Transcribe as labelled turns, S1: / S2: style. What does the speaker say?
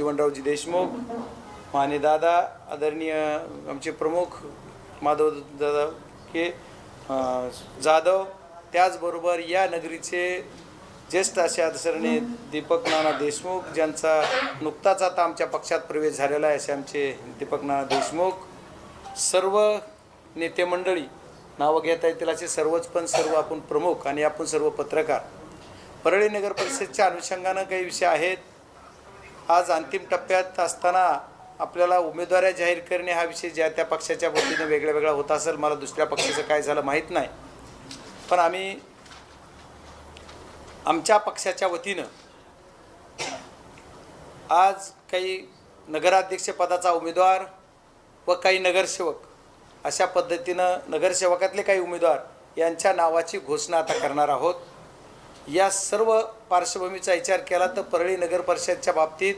S1: जीवनरावजी देशमुख माने दादा आदरणीय आमचे प्रमुख माधव दादा के जाधव त्याचबरोबर या नगरीचे ज्येष्ठ असे आदरणीय दीपक नाना देशमुख ज्यांचा नुकताच आता आमच्या पक्षात प्रवेश झालेला आहे असे आमचे दीपक नाना देशमुख सर्व नेते मंडळी नावं घेता येतील असे सर्वच पण सर्व आपण प्रमुख आणि आपण सर्व पत्रकार. परळी नगर परिषदच्या अनुषंगानं काही विषय आहेत. आज अंतिम टप्प्यात असताना आपल्याला उमेदवाऱ्या जाहीर करणे हा विषय ज्या त्या पक्षाच्या वतीने वेगळा वेगळा होत असेल. मला दुसऱ्या पक्षाचं काय झालं माहीत नाही. पण आम्ही आमच्या पक्षाच्या वतीनं आज काही नगराध्यक्षपदाचा उमेदवार व काही नगरसेवक अशा पद्धतीनं नगरसेवकातले काही उमेदवार यांच्या नावाची घोषणा आता करणार आहोत. या सर्व पार्श्वभूमीचा विचार केला तर परळी नगर परिषदच्या बाबतीत